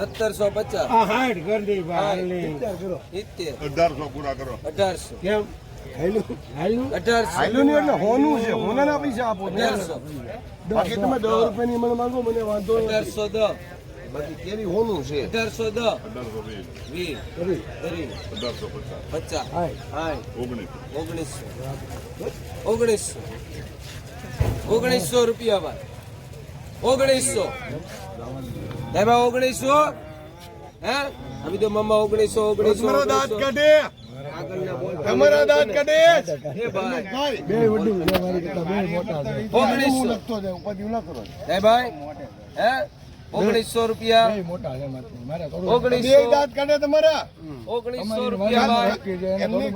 સત્તરસો પચાસ. હાઈટ ગરડી ભાઈ અઢારસો પૂરા કરો. અઢારસો. કેમ? કેરી કરી ઓગણીસ. ઓગણીસો. રૂપિયા ઓગણીસો. રૂપિયા બા ઓગણીસો હે? અભી તો મમ્મા ઓગણીસો ઓગણીસો તમારો દાંત. કાઢે. તમારા દાંત કાઢે. હે ભાઈ. બે વડી છે મારી કરતા બે મોટા છે. ઓગણીસો. લખતો જાય ઉપાધિ ન કરો હે ભાઈ હે? ઓગણીસો રૂપિયા. બે મોટા છે મારાથી. મારે થોડું બે ઓગણીસો દાંત કાઢે તમારા. ઓગણીસો રૂપિયા હે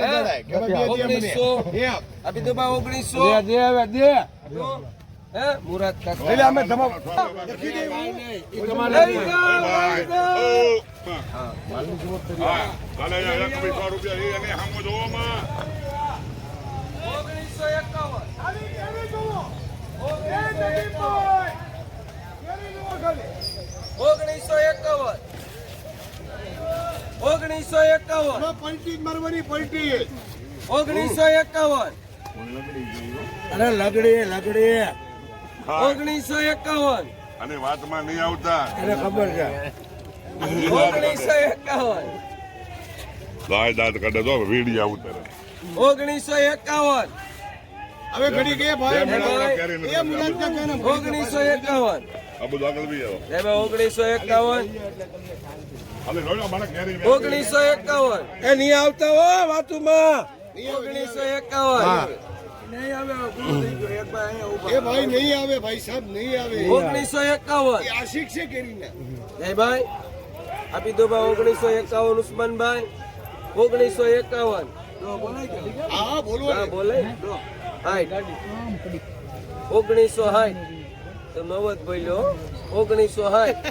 હે? ઓગણીસો. એમ. આપી ઓગણીસો. દે દે હવે હે મુરાદ કાકા. એટલે અમે તમામ ઓગણીસો એકાવન. ઓગણીસો એકાવન. ઓગણીસો એકાવન. પલટી મારવાની પલટી ઓગણીસો એકાવન. અરે લગડી લગડી. ઓગણીસો એકાવન. અને વાતમાં નહીં આવતા. એને ખબર છે. ઓગણીસો એકાવન. ગાય દાંત કાઢે તો વીડિયા ઉતરે. ઓગણીસો એકાવન. હવે ઘડી કે ભાઈ? એ ઓગણીસો એકાવન. આ બધું આગળ બી આવો. સાહેબ ઓગણીસો એકાવન. ઓગણીસો એકાવન. એ નહીં આવતા હો વાતુમાં. ઓગણીસો એકાવન. એ ભાઈ નહીં આવે ભાઈ સાહેબ નહીં આવે. ઓગણીસો એકાવન. આશિક છે કેરીને. જય ભાઈ આપી દો ભાઈ ઓગણીસો એકાવન ઉસ્માનભાઈ. ઓગણીસો એકાવન. હા બોલો બોલે. ઓગણીસો હાઈટ. તો નવદ બોલ્યો ઓગણીસો હાઈટ.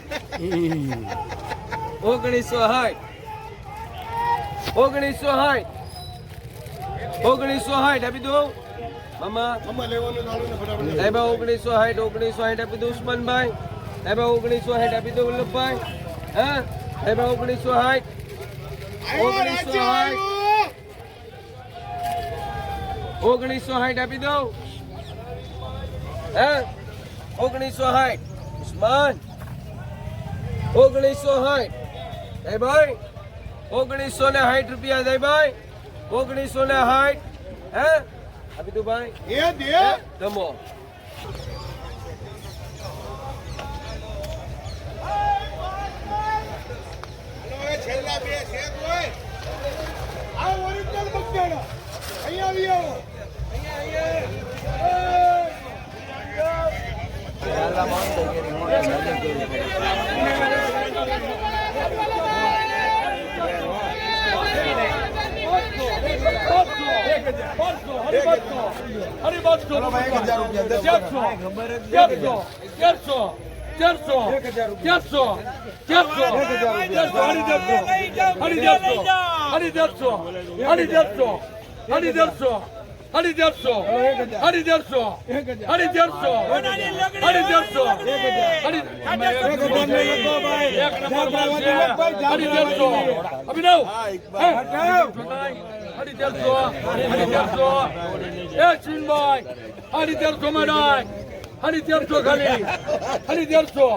ઓગણીસો હાઈટ. ઓગણીસો હાઈટ. ઓગણીસો હાઈટ આપી દો સાહેબ ઓગણીસો સાઠ ઓગણીસો સાઠ આપી દો ઉસ્માનભાઈ. સાહેબ ઓગણીસો સાઠ આપી દો વલ્લભભાઈ. હા? સાહેબ ઓગણીસો સાઠ. ઓગણીસો સાઠ. ઓગણીસો સાઠ આપી દો હે? ઓગણીસો સાઠ. ઉસ્માન. ઓગણીસો સાઠ. જય ભાઈ ઓગણીસો ને સાઠ રૂપિયા જય ભાઈ. ઓગણીસો ને સાઠ. હે? આપી દો. ભાઈ એ દે જમો છેલ્લા બે છે કોઈ. આ ઓરિજિનલ બગડાડો અહીંયા આવી આવો. અરે બસ કરો. તેરસો તેરસો તેરસો તેરસો તેરસો તેરસો તેરસો અઢી તેરસો અઢી તેરસો અઢી તેરસો અઢી તેરસો અઢી તેરસો અઢી તેરસો અઢી તેરસો અઢી તેરસો અઢી તેરસો અભિનવ. હરી દેડસો ખાલી હરી દેડસો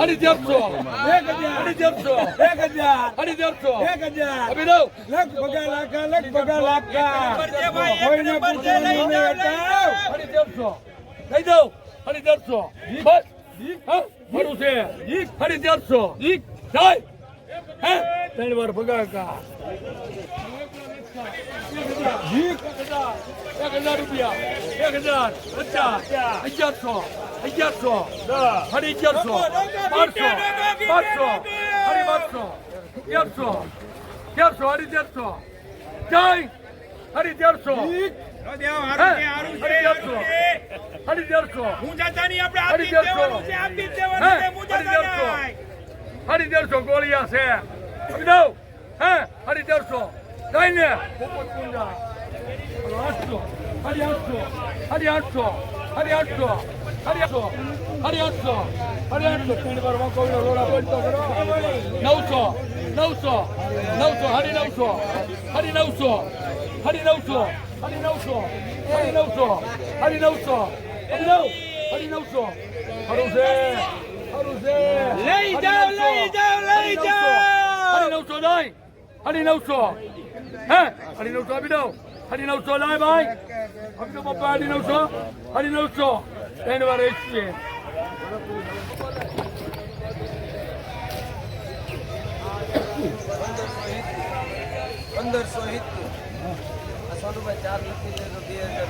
હરી દેડસો હરી દેડસો એક હજાર હરી દેડસો એક હજાર આપી દઉં લખ બગા લાખા લખ બગા લાખા કોઈને પૂછવાનું નહીં. હરી દેવસો લઈ દઉં હરી દેડસો બસ હા મારું છે હરી દેડસો જાય હે ત્રણ વાર ભગાકા એક હજાર રૂપિયા. એક હજાર પચાસ અગિયારસો અગિયારસો હરી અગિયારસો બારસો બારસો હરી બારસો તેરસો તેરસો હરી તેરસો. જય હરી તેરસો. હરી તેરસો હરી તેરસો. તેરસો. ગોળિયા છે. હરી દેડસો કઈ ને પોપટ કુંડા આઠસો હરી આઠસો હરી આઠસો હરી આઠસો હરી આઠસો હરી આઠસો હરી આઠસો વાર વાંકો વિનો લોડા બોલતો કરો નવસો નવસો નવસો હરી નવસો હરી નવસો હરી નવસો હરી નવસો હરી નવસો હરી નવસો હરી નવ હરી નવસો હરું છે હરું છે લઈ જાઓ, લઈ જાઓ, લઈ જાઓ. હરી નવસો નહીં હરી નવસો. હે? હરી નવસો દઉં. હરી નવસો પપ્પા હરી નવસો. હરી નવસો. ત્રણ વાર એસી પંદરસો સિત્તેર સોનુભાઈ ચાર બે હજાર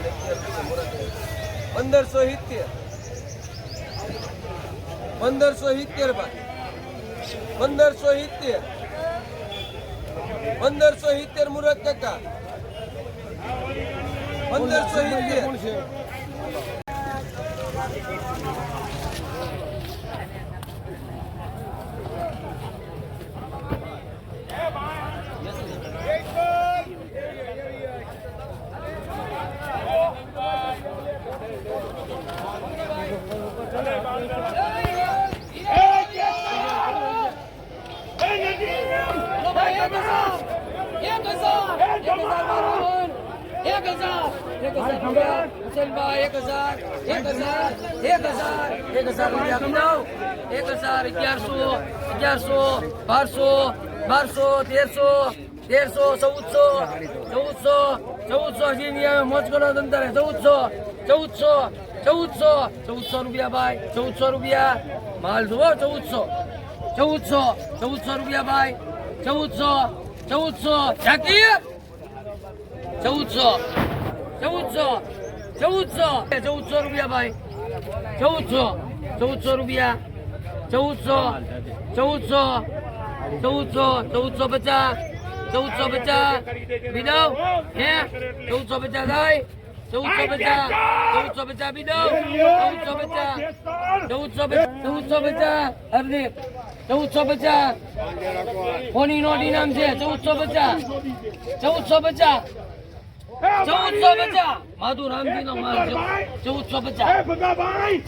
પંદરસો સિત્તેર પંદરસો સિત્તેર ભાઈ. પંદરસો સિત્તેર પંદરસો સિત્તેર મુરત કાકા પંદરસો સિત્તેર. બારસો બારસો તેરસો તેરસો ચૌદસો ચૌદસો ચૌદસો મોજ કરો તંતરે ચૌદસો ચૌદસો ચૌદસો ચૌદસો રૂપિયા ભાઈ ચૌદસો રૂપિયા માલ જુઓ ચૌદસો ચૌદસો ચૌદસો રૂપિયા ભાઈ ચૌદસો ચૌદસો ઝાકી ચૌદસો ચૌદસો ચૌદસો ચૌદસો રૂપિયા ભાઈ, ચૌદસો ચૌદસો રૂપિયા, ચૌદસો ચૌદસો ચૌદસો ચૌદસો પચાસ ચૌદસો પચાસ બીડો હે? ચૌદસો પચાસ થાય? ચૌદસો પચાસ ચૌદસો પચાસ બીડો ચૌદસો પચાસ, ચૌદસો ચૌદસો પચાસ હરદીપ ચૌદસો પચાસ. કોની નોટ ઇનામ છે, ચૌદસો પચાસ ચૌદસો પચાસ. ચૌદસો પચાસ. માધુ રામજી નો માલ છે. ચૌદસો પચાસ.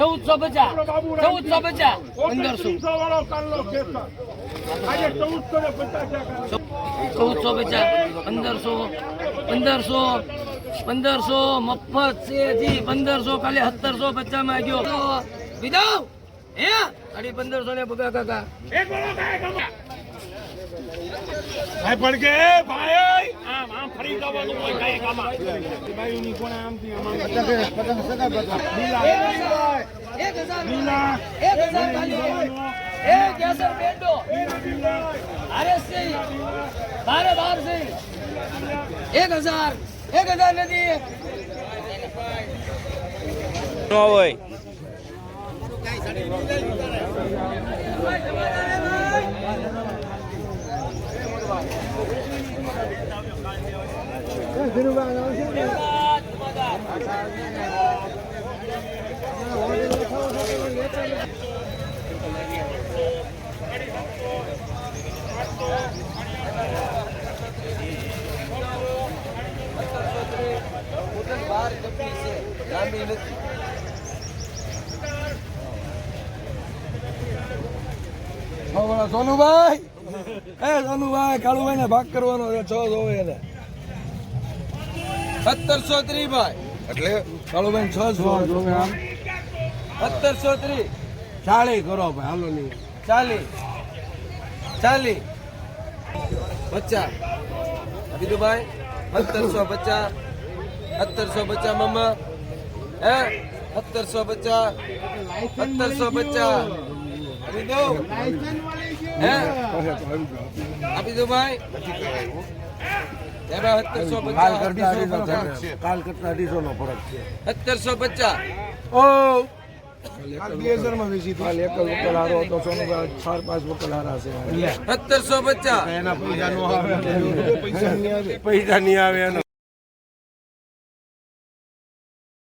ચૌદસો પચાસ. ચૌદસો પચાસ. પંદરસો ચૌદસો પચાસ પંદરસો પંદરસો પંદરસો મફત છે જી. પંદરસો કાલે સત્તરસો પચાસમાં ગયો. બીજો હે? અડી પંદરસો ને બગા કાકા. ભાઈ પડકે ભાઈ! આમ આમ ફરી જવાનું હોય કઈ કામમાં ભાઈની કોણ આમથી આમ? આમ લીલા. એક હજાર લીલા એક હજાર એ કેસર પેટો અરે સિંહ બારે બાર સિંહ એક હજાર એક હજાર નથી નો ડબ્બી લાંબી નથી સોનુભાઈ. એ સોનુભાઈ કાળુભાઈ ને ભાગ કરવાનો છે છ જોવે એને. સત્તરસો ત્રી ભાઈ. એટલે? કાળુભાઈ છ આમ? સત્તરસો ત્રી ચાલી કરો ભાઈ હાલો નહીં. ચાલી ચાલી બચ્ચા કીધું ભાઈ? સત્તરસો બચ્ચા સત્તરસો બચ્ચા મમ્મા. હે? સત્તરસો બચ્ચા સત્તરસો બચ્ચા આપી દો હે? આપી દો ભાઈ? કાલ કરતા અઢીસો નો ફરક છે. સત્તરસો પચાસ. ઓ! પૈસા નો આવે. પૈસા નહીં આવે. પૈસા નહીં આવે એનો.